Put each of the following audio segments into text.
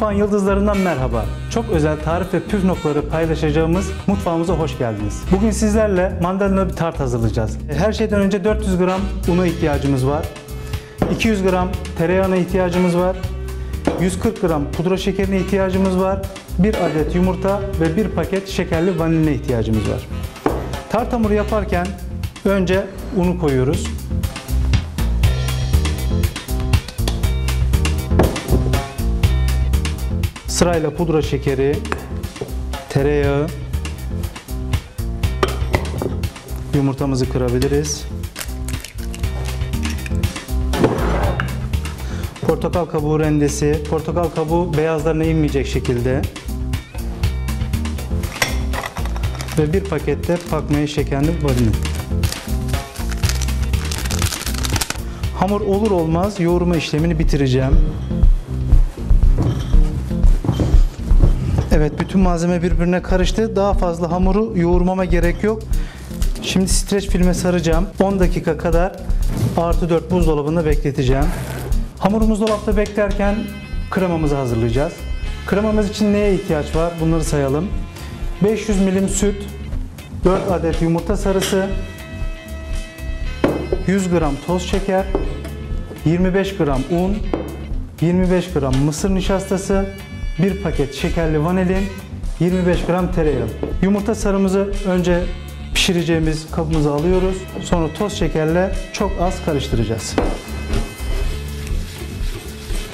Mutfağın yıldızlarından merhaba. Çok özel tarif ve püf noktaları paylaşacağımız mutfağımıza hoş geldiniz. Bugün sizlerle mandalina bir tart hazırlayacağız. Her şeyden önce 400 gram una ihtiyacımız var. 200 gram tereyağına ihtiyacımız var. 140 gram pudra şekerine ihtiyacımız var. 1 adet yumurta ve 1 paket şekerli vanilina ihtiyacımız var. Tart hamuru yaparken önce unu koyuyoruz. Sırayla pudra şekeri, tereyağı, yumurtamızı kırabiliriz. Portakal kabuğu rendesi, portakal kabuğu beyazlarına inmeyecek şekilde. Ve bir pakette pakmaya şekerli vanilin. Hamur olur olmaz yoğurma işlemini bitireceğim. Evet bütün malzeme birbirine karıştı. Daha fazla hamuru yoğurmama gerek yok. Şimdi streç filme saracağım. 10 dakika kadar artı 4 buzdolabında bekleteceğim. Hamurumuz dolapta beklerken kremamızı hazırlayacağız. Kremamız için neye ihtiyaç var? Bunları sayalım. 500 milim süt, 4 adet yumurta sarısı, 100 gram toz şeker, 25 gram un, 25 gram mısır nişastası, 1 paket şekerli vanilin, 25 gram tereyağı. Yumurta sarımızı önce pişireceğimiz kabımıza alıyoruz. Sonra toz şekerle çok az karıştıracağız.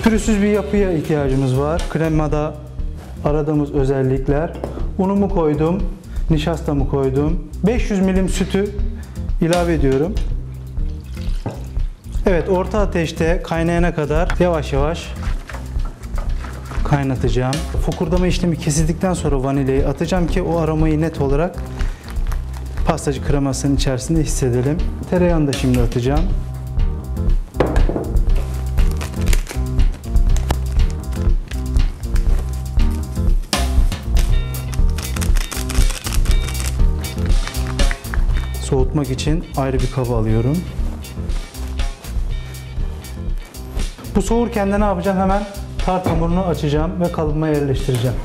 Pürüzsüz bir yapıya ihtiyacımız var. Kremada aradığımız özellikler. Unumu koydum, nişastamı koydum. 500 milim sütü ilave ediyorum. Evet, orta ateşte kaynayana kadar yavaş yavaş kaynatacağım. Fokurdama işlemi kesildikten sonra vanilyayı atacağım ki o aromayı net olarak pastacı kremasının içerisinde hissedelim. Tereyağını da şimdi atacağım. Soğutmak için ayrı bir kaba alıyorum. Bu soğurken de ne yapacağım? Hemen tart hamurunu açacağım ve kalıbıma yerleştireceğim.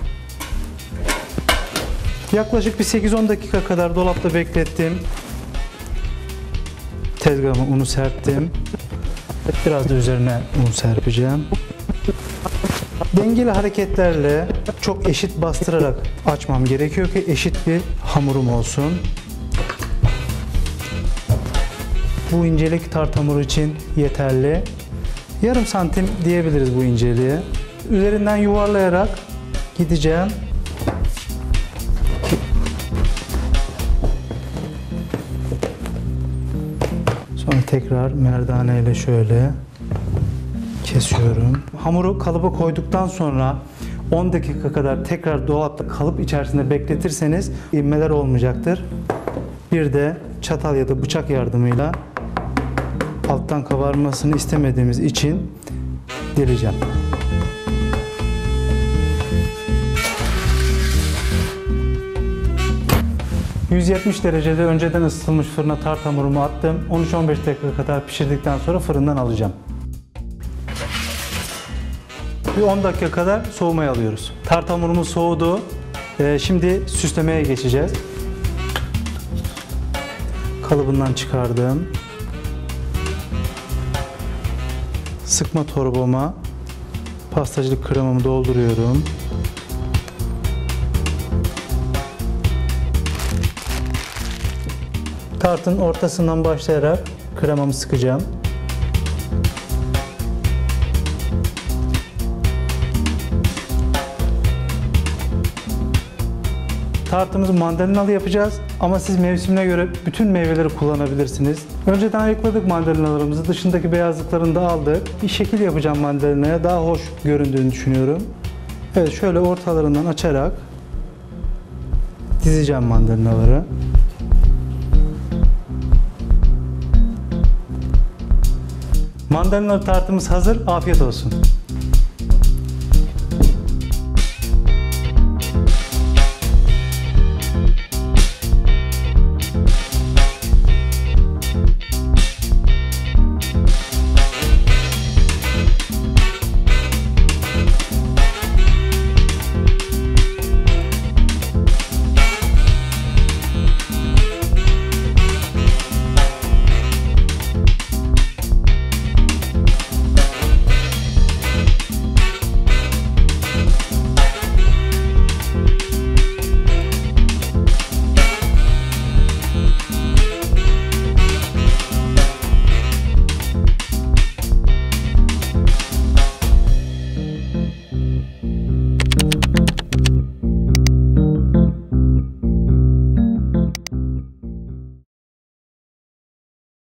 Yaklaşık bir 8-10 dakika kadar dolapta beklettim. Tezgahıma unu serptim. Biraz da üzerine un serpeceğim. Dengeli hareketlerle çok eşit bastırarak açmam gerekiyor ki eşit bir hamurum olsun. Bu incelik tart hamuru için yeterli. Yarım santim diyebiliriz bu inceliğe. Üzerinden yuvarlayarak gideceğim. Sonra tekrar merdane ile şöyle kesiyorum. Hamuru kalıba koyduktan sonra 10 dakika kadar tekrar dolapta kalıp içerisinde bekletirseniz inmeler olmayacaktır. Bir de çatal ya da bıçak yardımıyla alttan kabarmasını istemediğimiz için deleceğim. ...170 derecede önceden ısıtılmış fırına tart hamurumu attım. 13-15 dakika kadar pişirdikten sonra fırından alacağım. Bir 10 dakika kadar soğumaya alıyoruz. Tart hamurumuz soğudu. Ee, şimdi süslemeye geçeceğiz. Kalıbından çıkardım. Sıkma torbama pastacılık kremamı dolduruyorum. Tartın ortasından başlayarak kremamı sıkacağım. Tartımızı mandalinalı yapacağız ama siz mevsimine göre bütün meyveleri kullanabilirsiniz. Önceden ayıkladık mandalinalarımızı, dışındaki beyazlıklarını da aldık. Bir şekil yapacağım mandalinaya, daha hoş göründüğünü düşünüyorum. Evet, şöyle ortalarından açarak dizeceğim mandalinaları. Mandalinalı tartımız hazır, afiyet olsun.